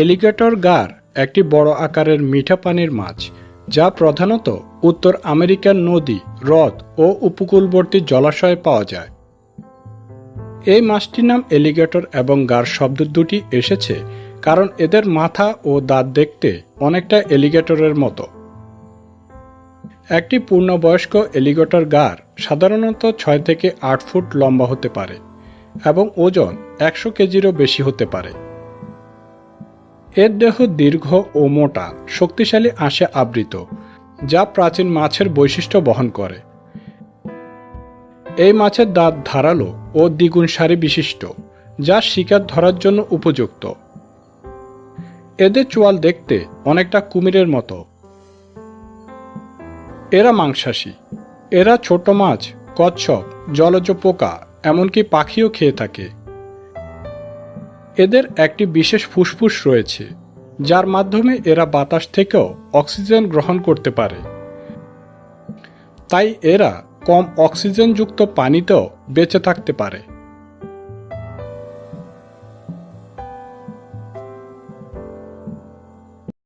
Alligator গার একটি বড় আকারের মিঠা পানির মাছ, যা প্রধানত উত্তর আমেরিকার নদী, হ্রদ ও উপকূলবর্তী জলাশয়ে পাওয়া যায়। এই মাছটির নাম এলিগেটর এবং গার শব্দ দুটি এসেছে কারণ এদের মাথা ও দাঁত দেখতে অনেকটা এলিগেটরের মতো। একটি পূর্ণবয়স্ক এলিগেটর গার সাধারণত ছয় থেকে আট ফুট লম্বা হতে পারে এবং ওজন একশো কেজিরও বেশি হতে পারে। এর দেহ দীর্ঘ ও মোটা, শক্তিশালী আঁশে আবৃত, যা প্রাচীন মাছের বৈশিষ্ট্য বহন করে। এই মাছের দাঁত ধারালো ও দ্বিগুণ সারি বিশিষ্ট, যা শিকার ধরার জন্য উপযুক্ত। এদের চোয়াল দেখতে অনেকটা কুমিরের মতো। এরা মাংসাশী। এরা ছোট মাছ, কচ্ছপ, জলজ পোকা, এমনকি পাখিও খেয়ে থাকে। এদের একটি বিশেষ ফুসফুস রয়েছে, যার মাধ্যমে এরা বাতাস থেকেও অক্সিজেন গ্রহণ করতে পারে। তাই এরা কম অক্সিজেনযুক্ত পানিতেও বেঁচে থাকতে পারে।